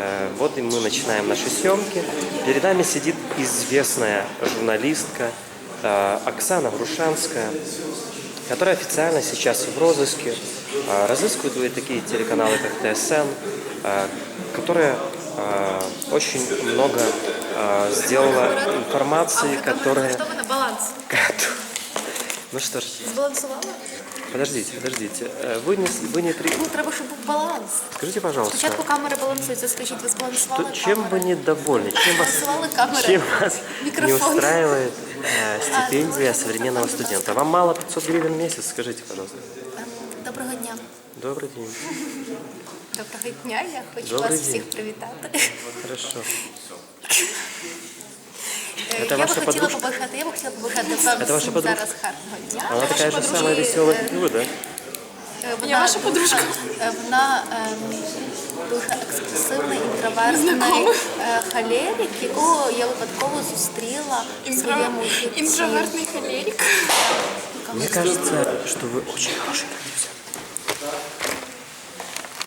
Э, Вот и мы начинаем наши съемки. Перед нами сидит известная журналистка э, Оксана Грушанская, которая официально сейчас в розыске. Э, Разыскивают такие телеканалы, как ТСН, которая э, очень много сделала информации, которая... Что ви на баланс? Ну что ж, Збалансувала? подождите, подождите. Э, Вы не, вы не три... Ну, треба, щоб був баланс. Скажите, пожалуйста, Спочатку камери балансуються, скажіть, ви збалансували то чем камери? вы недовольны? Чем вас, Балансували камери? чем вас не Микрофон. устраивает э, стипендия современного студента? Вам мало 500 гривен в месяц? Скажите, пожалуйста. Ем, Доброго дня. Добрый день. Доброго дня, я хочу Добрий вас день. всіх привітати. Хорошо. Е, Це я ваша би хотіла подружка? побажати, я би хотіла побажати вам Це ваша всім подружка? зараз гарного дня. Она такая же Ваша самая подружка, веселая, е, как и вы, да? Е, Вона ваша подружка. Вона ем, дуже експресивний, інтровертний е, холерик, якого я випадково зустріла в своєму житті. Интровертный холерик. Мне кажется, что вы очень хороший продюсер.